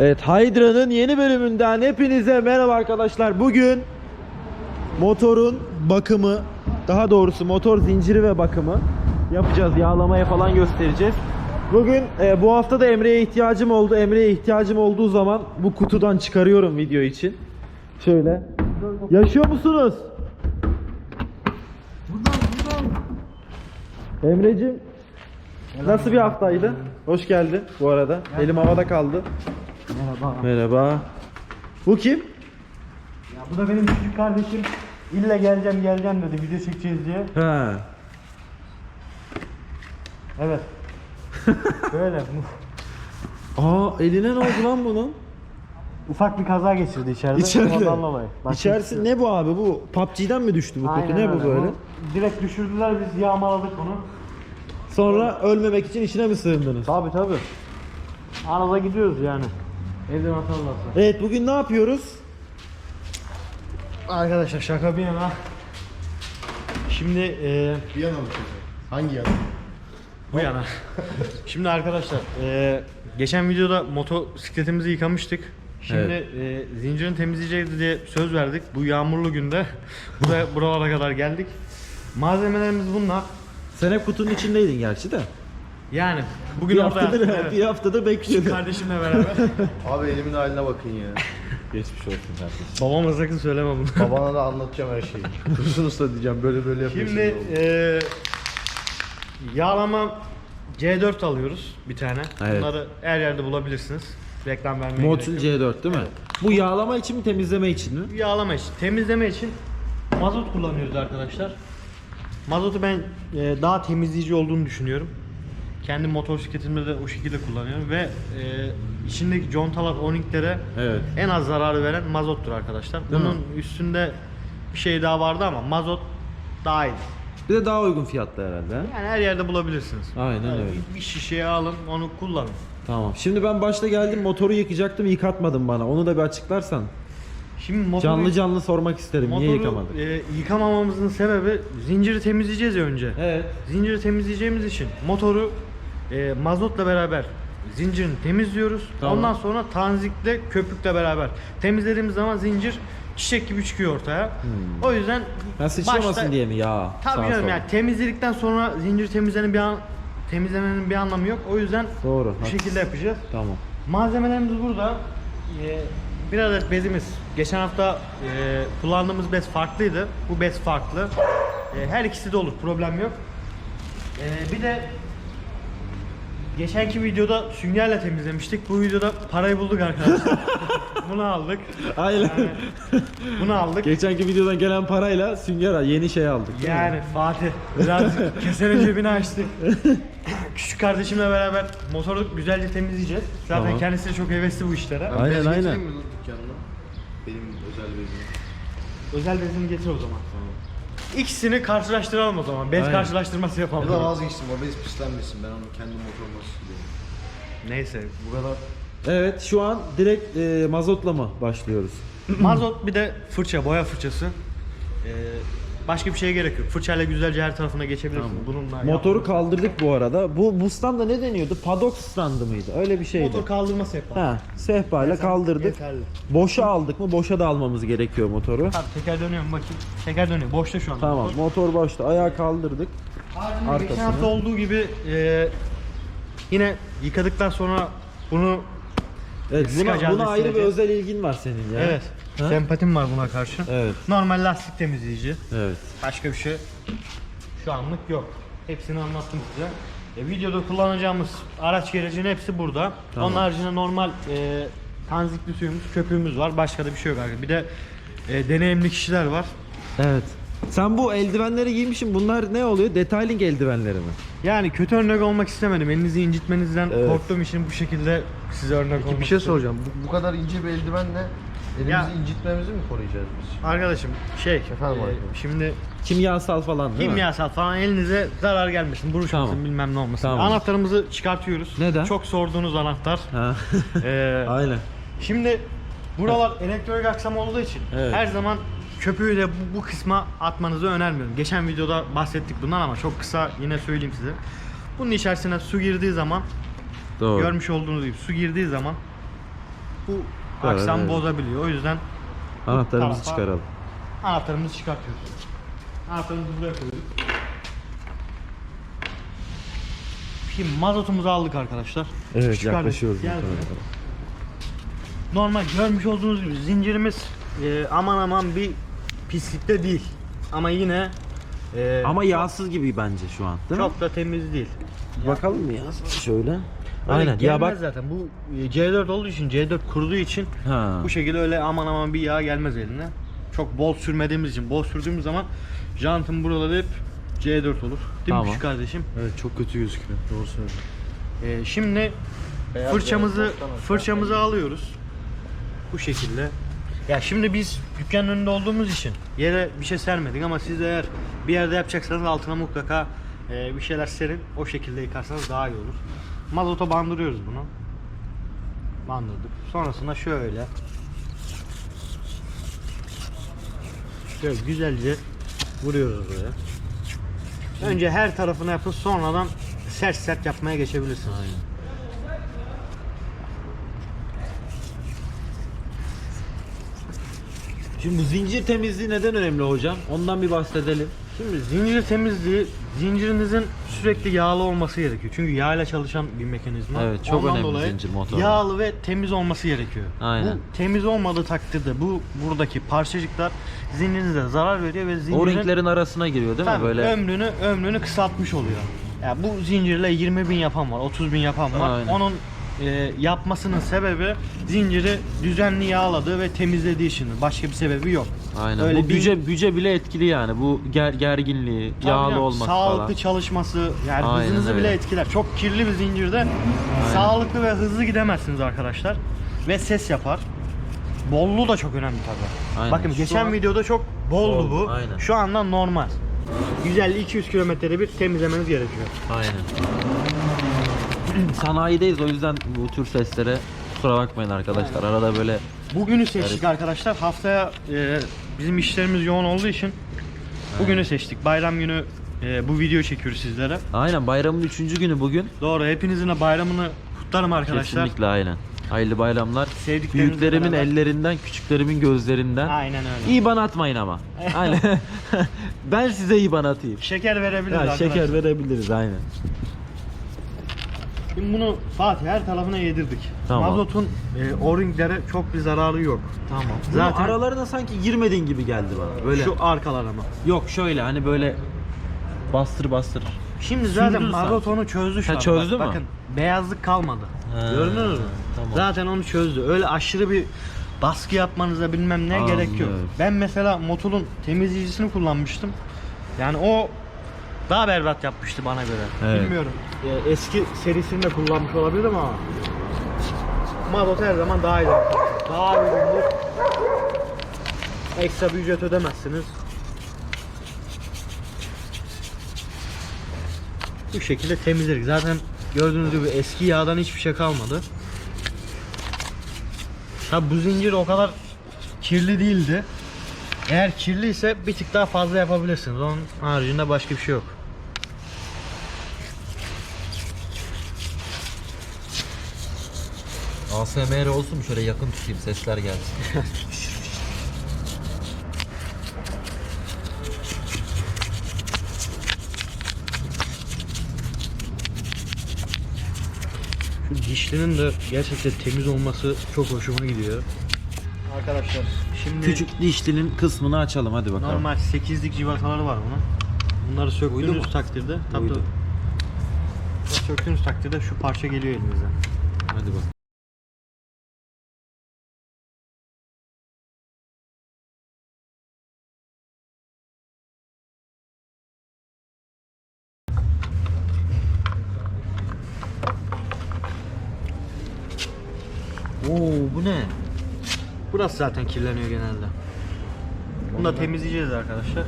Evet Hydra'nın yeni bölümünden hepinize merhaba arkadaşlar. Bugün motorun bakımı, daha doğrusu motor zinciri ve bakımı yapacağız. Yağlamaya falan göstereceğiz. Bugün e, bu hafta da Emre'ye ihtiyacım oldu. Emre'ye ihtiyacım olduğu zaman bu kutudan çıkarıyorum video için. Şöyle. Yaşıyor musunuz? Emre'cim nasıl bir haftaydı? Hoş geldin bu arada. Elim havada kaldı. Merhaba. Merhaba. Bu kim? Ya bu da benim küçük kardeşim. İlle geleceğim geleceğim dedi video çekeceğiz diye. Ha. Evet. Böyle Aa eline ne oldu lan bunun? ufak bir kaza geçirdi içeride. İçeride. Ondan dolayı. Başka İçerisi şey ne bu abi? Bu PUBG'den mi düştü bu Aynen kutu? Ne bu öyle. böyle? Bunu Direkt düşürdüler biz yağmaladık bunu. Sonra ölmemek için içine mi sığındınız? Tabi tabi. Arada gidiyoruz yani. Evden atarlarsa. Evet bugün ne yapıyoruz? Arkadaşlar şaka bir yana. Şimdi e, Bir yana mı çekiyor? Hangi yana? bu yana. Şimdi arkadaşlar e, geçen videoda motosikletimizi yıkamıştık. Şimdi e, zincirini temizleyeceğiz diye söz verdik. Bu yağmurlu günde buraya buralara kadar geldik. Malzemelerimiz bunlar. Sen hep kutunun içindeydin gerçi de. Yani bugün bir orada haftadır, evet. bir haftadır bekliyordum. kardeşimle beraber. Abi elimin haline bakın ya. Geçmiş olsun kardeşim. Babama sakın söyleme bunu. Babana da anlatacağım her şeyi. Dursun usta diyeceğim böyle böyle yapıyorsun. Şimdi e, yağlama C4 alıyoruz bir tane. Evet. Bunları her yerde bulabilirsiniz. Reklam vermeye gerek yok. C4 değil mi? Bu yağlama için mi temizleme için mi? Yağlama için, temizleme için mazot kullanıyoruz arkadaşlar. Mazotu ben e, daha temizleyici olduğunu düşünüyorum. Kendi motosikletimde de o şekilde kullanıyorum ve e, içindeki contalar, oniklere Evet. en az zararı veren mazottur arkadaşlar. Değil Bunun üstünde bir şey daha vardı ama mazot daha iyi. Bir de daha uygun fiyatlı herhalde. ha? Yani her yerde bulabilirsiniz. Aynen Yani öyle. Bir, bir şişeye alın, onu kullanın. Tamam. Şimdi ben başta geldim motoru yıkacaktım yıkatmadın bana. Onu da bir açıklarsan. Şimdi motoru, Canlı canlı sormak isterim. Niye motoru, yıkamadın? e, yıkamamamızın sebebi zinciri temizleyeceğiz ya önce. Evet. Zinciri temizleyeceğimiz için motoru e, mazotla beraber zincirini temizliyoruz. Tamam. Ondan sonra tanzikle köpükle beraber temizlediğimiz zaman zincir çiçek gibi çıkıyor ortaya. O yüzden Ben sıçramasın diye mi ya? Tabii canım yani temizledikten sonra zincir temizlemenin bir an temizlemenin bir anlamı yok. O yüzden Doğru. bu haklısın. şekilde yapacağız. Tamam. Malzemelerimiz burada. Ee, bir adet bezimiz. Geçen hafta e, kullandığımız bez farklıydı. Bu bez farklı. E, her ikisi de olur. Problem yok. E, bir de geçenki videoda süngerle temizlemiştik. Bu videoda parayı bulduk arkadaşlar. Bunu aldık. Aynen. Yani bunu aldık. Geçenki videodan gelen parayla sünger yeni şey aldık. Yani Fatih birazcık kesenin cebini açtık. Küçük kardeşimle beraber motoru güzelce temizleyeceğiz. Zaten Tamam. kendisi de çok hevesli bu işlere. Aynen, Bez aynen. dükkanına? Benim özel bezim. Özel bezini getir o zaman. İkisini karşılaştıralım o zaman. Bez Aynen. karşılaştırması Ya yapalım. da vazgeçtim o bez pislenmesin ben onu kendi motoruma siliyorum. Neyse bu kadar. Evet şu an direkt e, mazotla mı başlıyoruz? Mazot bir de fırça, boya fırçası. Ee, başka bir şeye gerek yok. Fırçayla güzelce her tarafına geçebilirsin. Bununla Motoru yap- kaldırdık bu arada. Bu bu standa ne deniyordu? Paddock standı mıydı? Öyle bir şeydi. Motor kaldırması yapalım. Ha, sehpayla kaldırdık. Yeterli. Boşa aldık mı? Boşa da almamız gerekiyor motoru. Tabii teker dönüyor mu bakayım. Teker dönüyor. Boşta şu an. Tamam, motor boşta. Ayağı kaldırdık. Haricinde geçen Arkasını. hafta olduğu gibi e, yine yıkadıktan sonra bunu Evet, buna, buna ayrı bir özel ilgin var senin ya. evet Ha? sempatim var buna karşı. Evet, Normal lastik temizleyici. evet. Başka bir şey şu anlık yok. Hepsini anlattım size. E, videoda kullanacağımız araç gerecinin hepsi burada. Tamam. Onun haricinde normal e, tanzikli suyumuz, köpüğümüz var. Başka da bir şey yok arkadaşlar. Bir de e, deneyimli kişiler var. Evet. Sen bu eldivenleri giymişsin. Bunlar ne oluyor? Detailing eldivenleri mi? Yani kötü örnek olmak istemedim. Elinizi incitmenizden Evet. korktuğum için bu şekilde size örnek olmak Peki bir şey istedim. soracağım. Bu, bu kadar ince bir eldivenle elimizi Ya- incitmemizi mi koruyacağız biz? Arkadaşım şey Efendim e, arkadaşım. şimdi Kimyasal falan değil mi? kimyasal falan elinize zarar gelmesin, buruşmasın Tamam. bilmem ne olmasın. Tamam. Anahtarımızı çıkartıyoruz. Neden? Çok sorduğunuz anahtar. Ha. Ee, Aynen. Şimdi buralar elektronik aksam olduğu için Evet. her zaman köpüğü de bu, bu kısma atmanızı önermiyorum. Geçen videoda bahsettik bundan ama çok kısa yine söyleyeyim size. Bunun içerisine su girdiği zaman Doğru. görmüş olduğunuz gibi su girdiği zaman bu Evet, evet. bozabiliyor. O yüzden Anahtarımızı tarafa- çıkaralım. anahtarımızı çıkartıyoruz. Anahtarımızı buraya koyduk. Şimdi mazotumuzu aldık arkadaşlar. Evet Çıkardık. yaklaşıyoruz. Normal görmüş olduğunuz gibi zincirimiz e, aman aman bir pislikte değil. Ama yine e, Ama yağsız gibi bence şu an. Değil mi? çok da temiz değil. Bakalım mı ya? Şöyle. Aynen. Ya gelmez bak. zaten. Bu e, C4 olduğu için C4 kuruduğu için Ha. bu şekilde öyle aman aman bir yağ gelmez eline. Çok bol sürmediğimiz için bol sürdüğümüz zaman jantın buraları hep C4 olur. Değil Tamam. mi küçük kardeşim? Evet çok kötü gözüküyor. Doğru söylüyorsun. Ee, şimdi fırçamızı fırçamızı alıyoruz. Bu şekilde. Ya şimdi biz dükkanın önünde olduğumuz için yere bir şey sermedik ama siz eğer bir yerde yapacaksanız altına mutlaka e, bir şeyler serin. O şekilde yıkarsanız daha iyi olur. Mazota bandırıyoruz bunu. Bandırdık. Sonrasında şöyle şöyle güzelce vuruyoruz buraya. Önce her tarafını yapın sonradan sert sert yapmaya geçebilirsiniz. Şimdi bu zincir temizliği neden önemli hocam? Ondan bir bahsedelim. Şimdi zincir temizliği zincirinizin sürekli yağlı olması gerekiyor. Çünkü yağ ile çalışan bir mekanizma. Evet, çok Ondan önemli dolayı zincir motorda. Yağlı ve temiz olması gerekiyor. Aynen. Bu temiz olmadığı takdirde bu buradaki parçacıklar zincirinize zarar veriyor ve zincirin O ringlerin arasına giriyor değil mi? Tabii, Böyle ömrünü ömrünü kısaltmış oluyor. Ya bu zincirle 20 bin yapan var, 30 bin yapan var. Aynen. Onun e, yapmasının sebebi zinciri düzenli yağladığı ve temizlediği için. Başka bir sebebi yok. Aynen. Öyle bu bin- güce güce bile etkili yani. Bu ger, gerginliği, Tabii yağlı canım, olmak sağlıklı falan. çalışması yani Aynen hızınızı öyle. bile etkiler. Çok kirli bir zincirde sağlıklı ve hızlı gidemezsiniz arkadaşlar. Ve ses yapar. Bolluğu da çok önemli tabii. Aynen. Bakın Şu geçen an- videoda çok boldu Bol, bu. aynen. Şu anda normal. 150-200 kilometrede bir temizlemeniz gerekiyor. Aynen. Sanayideyiz o yüzden bu tür seslere kusura bakmayın arkadaşlar. Arada böyle Bugünü seçtik arkadaşlar. Haftaya e, bizim işlerimiz yoğun olduğu için bugünü seçtik. Bayram günü e, bu video çekiyoruz sizlere. Aynen bayramın üçüncü günü bugün. Doğru. Hepinizin de bayramını kutlarım arkadaşlar. Kesinlikle aynen. Hayırlı bayramlar. Sevdiklerinizle Büyüklerimin beraber. ellerinden, küçüklerimin gözlerinden. Aynen öyle. İban atmayın ama. Aynen. ben size iban atayım. Şeker verebiliriz Ya, arkadaşlar. şeker verebiliriz aynen. Şimdi bunu Fatih her tarafına yedirdik. Tamam. Mazotun e, o-ringlere çok bir zararı yok. Tamam. Zaten- Zaten aralarına sanki girmedin gibi geldi bana. Böyle. Şu arkalar ama. Yok şöyle hani böyle bastır bastır. Şimdi zaten Sürdün mazot onu çözdü şu Ha, an. çözdü Bak- mü? Bakın beyazlık kalmadı. Ha, Gördünüz mü? tamam. Zaten onu çözdü. Öyle aşırı bir baskı yapmanıza bilmem ne gerek yok. Anlıyorum. Ben mesela motorun temizleyicisini kullanmıştım. Yani o daha berbat yapmıştı bana göre. Evet. Bilmiyorum. Eski serisini de kullanmış olabilirim ama Mazot her zaman daha iyi. Daha uygundur. Ekstra bir ücret ödemezsiniz. Bu şekilde temizledik. Zaten gördüğünüz gibi eski yağdan hiçbir şey kalmadı. Tabi bu zincir o kadar kirli değildi. Eğer kirliyse bir tık daha fazla yapabilirsiniz. Onun haricinde başka bir şey yok. ASMR olsun mu şöyle yakın tutayım sesler gelsin. Şu dişlinin de gerçekten temiz olması çok hoşuma gidiyor. Arkadaşlar şimdi Küçük dişlinin kısmını açalım hadi bakalım. normal 8'lik civataları var bunun. Bunları söktüğünüz mu? takdirde tabii Uydu. tabii. Bunları söktüğünüz takdirde şu parça geliyor elinize. Hadi bak. Oo bu ne? Burası zaten kirleniyor genelde. Bunu da temizleyeceğiz arkadaşlar.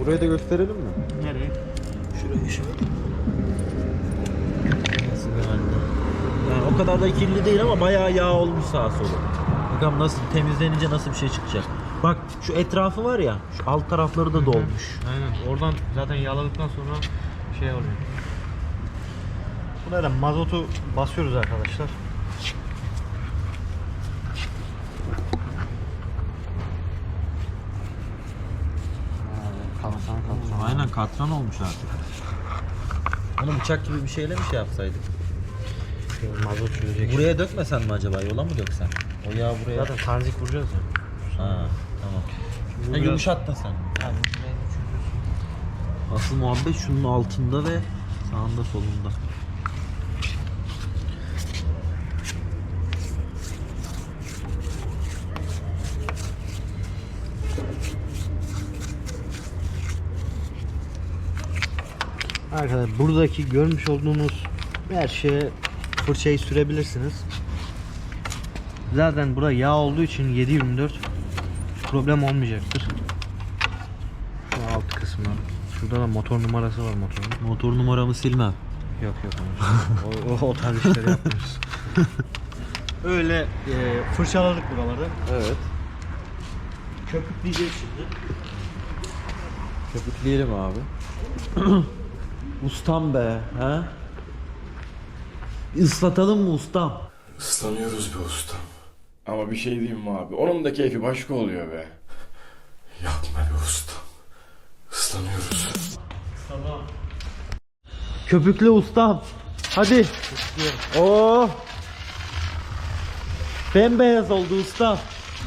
Burayı da gösterelim mi? Nereye? Şurayı şöyle. Nasıl bir halde? Yani o kadar da kirli değil ama bayağı yağ olmuş sağa sola. Bakalım nasıl temizlenince nasıl bir şey çıkacak. Bak şu etrafı var ya, şu alt tarafları da dolmuş. Aynen. Oradan zaten yağladıktan sonra şey oluyor. Buraya mazotu basıyoruz arkadaşlar. Kalkan kalkan. Aynen katran olmuş artık. Onu bıçak gibi bir şeyle mi şey yapsaydık? Mazot yürüyecek. Buraya dökmesen mi acaba? Yola mı döksen? O yağ buraya. Zaten tanzik vuracağız ya. Ha, tamam. Ha, biraz... yumuşattın sen. Yani Asıl muhabbet şunun altında ve sağında solunda. Arkadaşlar buradaki görmüş olduğunuz her şeye fırçayı sürebilirsiniz. Zaten burada yağ olduğu için 7-24 problem olmayacaktır. Şu alt kısmı. Şurada da motor numarası var motorun. Motor numaramı silmem. Yok yok o, o, o tarz işleri yapmıyoruz. Öyle e, fırçaladık buraları. Evet. Köpükleyeceğiz şimdi. Köpükleyelim abi. ustam be, ha? Islatalım mı ustam? Islanıyoruz be ustam. Ama bir şey diyeyim mi abi? Onun da keyfi başka oluyor be. Yapma be ustam. Islanıyoruz. Tamam. Köpükle ustam. Hadi. Oo. Bembeyaz oldu ustam.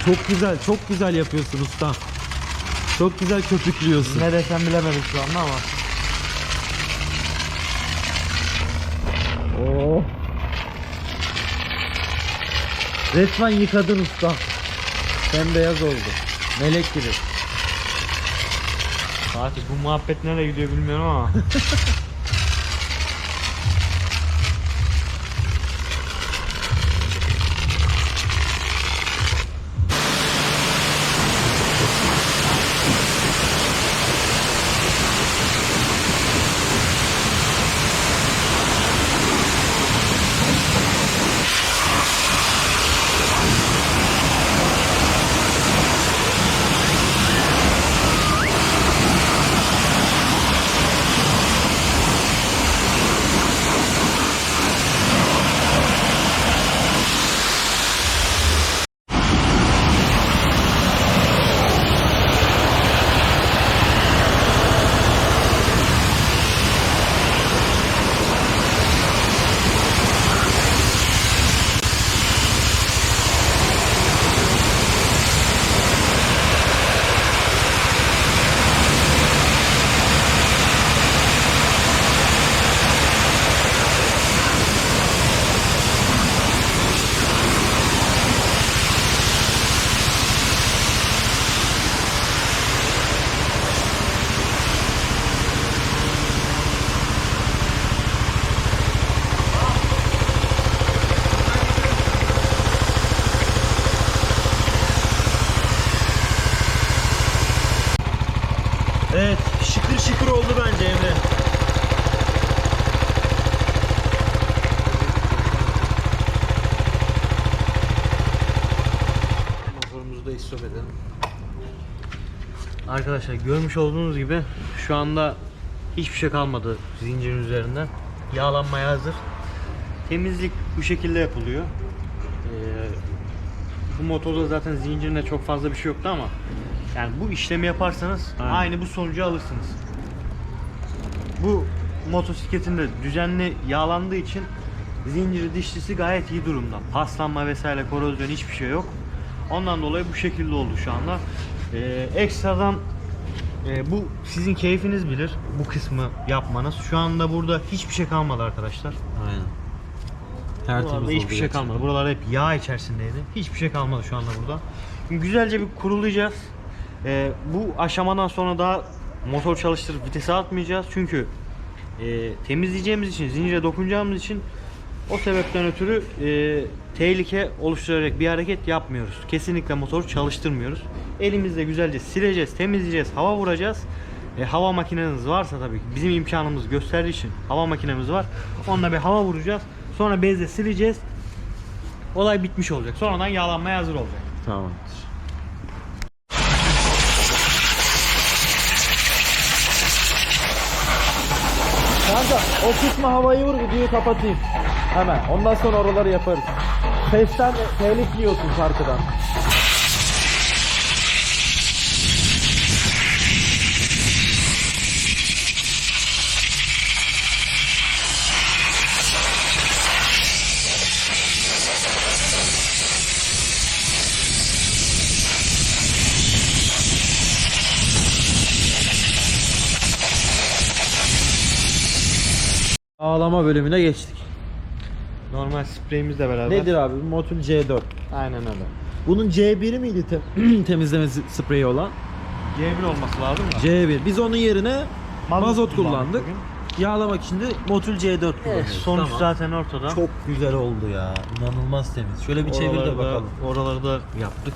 Çok güzel, çok güzel yapıyorsun ustam. Çok güzel köpüklüyorsun. Ne desem bilemedim şu anda ama. Oo. Resmen yıkadın ustam. Bembeyaz oldu. Melek gibi. Fatih bu muhabbet nereye gidiyor bilmiyorum ama. Evet, şıkır şıkır oldu bence Emre. Motorumuzu da istop edelim. Arkadaşlar görmüş olduğunuz gibi şu anda hiçbir şey kalmadı zincirin üzerinden. Yağlanmaya hazır. Temizlik bu şekilde yapılıyor. Ee, bu motorda zaten zincirinde çok fazla bir şey yoktu ama yani bu işlemi yaparsanız Aynen. aynı bu sonucu alırsınız. Bu motosikletin de düzenli yağlandığı için zinciri dişlisi gayet iyi durumda. Paslanma vesaire korozyon hiçbir şey yok. Ondan dolayı bu şekilde oldu şu anda. Ee, ekstradan e, bu sizin keyfiniz bilir bu kısmı yapmanız. Şu anda burada hiçbir şey kalmadı arkadaşlar. Aynen. Buralarda Tertemiz hiçbir şey gerçekten. kalmadı. Buralar hep yağ içerisindeydi. Hiçbir şey kalmadı şu anda burada. Şimdi güzelce bir kurulayacağız. Ee, bu aşamadan sonra daha motor çalıştırıp vitese atmayacağız. Çünkü e, temizleyeceğimiz için, zincire dokunacağımız için o sebepten ötürü e, tehlike oluşturacak bir hareket yapmıyoruz. Kesinlikle motoru çalıştırmıyoruz. Elimizle güzelce sileceğiz, temizleyeceğiz, hava vuracağız. E, hava makineniz varsa tabii ki bizim imkanımız gösterdiği için hava makinemiz var. Onunla bir hava vuracağız. Sonra bezle sileceğiz. Olay bitmiş olacak. Sonradan yağlanmaya hazır olacak. Tamamdır. Kanka o kısmı havayı vur videoyu kapatayım. Hemen. Ondan sonra oraları yaparız sesten telif yiyorsun şarkıdan. Ağlama bölümüne geçtik. Normal spreyimizle beraber. Nedir abi? Motul C4. Aynen öyle. Bunun C1'i miydi te- temizleme spreyi olan? C1 olması lazım da. C1. Biz onun yerine mazot, kullandık kullandık. bugün. Yağlamak için de Motul C4 kullanıyoruz. Sonuç Tamam. zaten ortada. Çok güzel oldu ya. İnanılmaz temiz. Şöyle bir çevir de Oralarda- bakalım. Oraları da yaptık.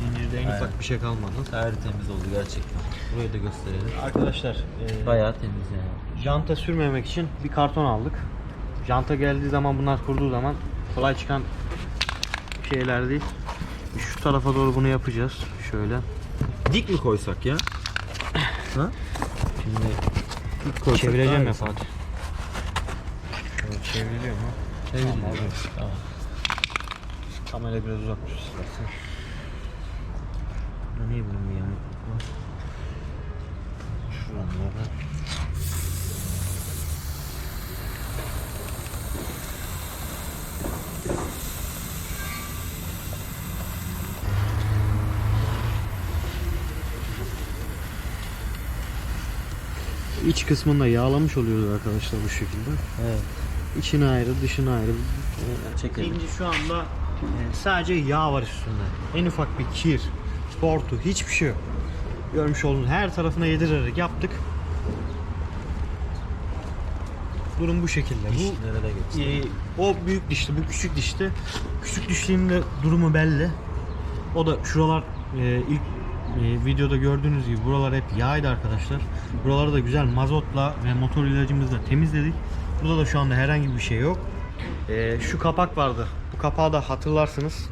Zincirde en ufak bir şey kalmadı. Tertemiz oldu gerçekten. Burayı da gösterelim. Arkadaşlar e, Bayağı temiz yani. janta sürmemek için bir karton aldık. Janta geldiği zaman bunlar kurduğu zaman kolay çıkan şeyler değil. Şu tarafa doğru bunu yapacağız. Şöyle. Dik mi koysak ya? ha? Şimdi Dik koysak çevireceğim ya. Fatih. Evet, çevriliyor mu? Çeviriliyor. Tamam, olur. Tamam. Kamera biraz uzak tut istersen. Niye bunun bir yamukluk var? Şuralarda. İç kısmını da yağlamış oluyoruz arkadaşlar bu şekilde. Evet. İçine ayrı, dışına ayrı. Ee, Çekelim. Şimdi şu anda e, sadece yağ var üstünde. En ufak bir kir, tortu, hiçbir şey yok. Görmüş olduğunuz her tarafına yedirerek yaptık. Durum bu şekilde. Bu de geçtik. ee, o büyük dişti, bu küçük dişti. Küçük dişliğin de durumu belli. O da şuralar e, ilk e, videoda gördüğünüz gibi buralar hep yağydı arkadaşlar. Buraları da güzel mazotla ve motor ilacımızla temizledik. Burada da şu anda herhangi bir şey yok. E, şu kapak vardı. Bu kapağı da hatırlarsınız.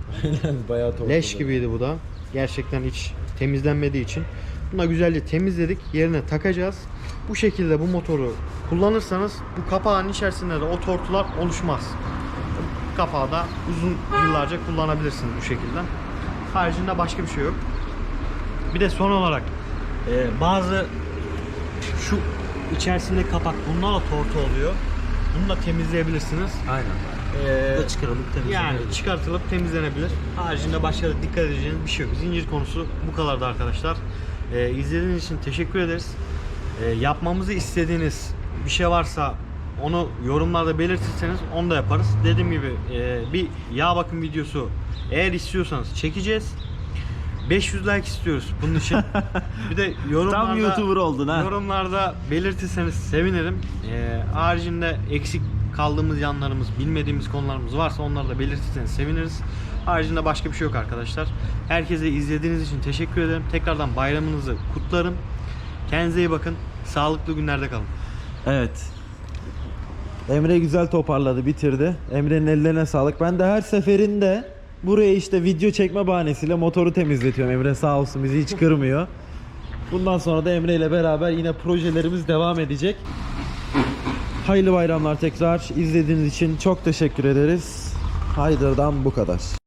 Bayağı tortu. Leş gibiydi bu da. Gerçekten hiç temizlenmediği için. Bunu da güzelce temizledik. Yerine takacağız. Bu şekilde bu motoru kullanırsanız bu kapağın içerisinde de o tortular oluşmaz. Kapağı da uzun yıllarca kullanabilirsiniz bu şekilde. Haricinde başka bir şey yok. Bir de son olarak e, bazı şu içerisinde kapak bunlar da tortu oluyor. Bunu da temizleyebilirsiniz. Aynen. Ee, da çıkarılıp temizlenebilir. Yani çıkartılıp temizlenebilir. Haricinde başka da dikkat edeceğiniz bir şey yok. Zincir konusu bu kadardı arkadaşlar. Ee, izlediğiniz için teşekkür ederiz. Ee, yapmamızı istediğiniz bir şey varsa onu yorumlarda belirtirseniz onu da yaparız. Dediğim gibi e, bir yağ bakım videosu eğer istiyorsanız çekeceğiz. 500 like istiyoruz bunun için. bir de yorumlarda Tam YouTuber oldun ha. Yorumlarda belirtirseniz sevinirim. Ee, haricinde eksik kaldığımız yanlarımız, bilmediğimiz konularımız varsa onları da belirtirseniz seviniriz. Haricinde başka bir şey yok arkadaşlar. Herkese izlediğiniz için teşekkür ederim. Tekrardan bayramınızı kutlarım. Kendinize iyi bakın. Sağlıklı günlerde kalın. Evet. Emre güzel toparladı, bitirdi. Emre'nin ellerine sağlık. Ben de her seferinde buraya işte video çekme bahanesiyle motoru temizletiyorum. Emre sağ olsun bizi hiç kırmıyor. Bundan sonra da Emre ile beraber yine projelerimiz devam edecek. Hayırlı bayramlar tekrar. İzlediğiniz için çok teşekkür ederiz. Haydar'dan bu kadar.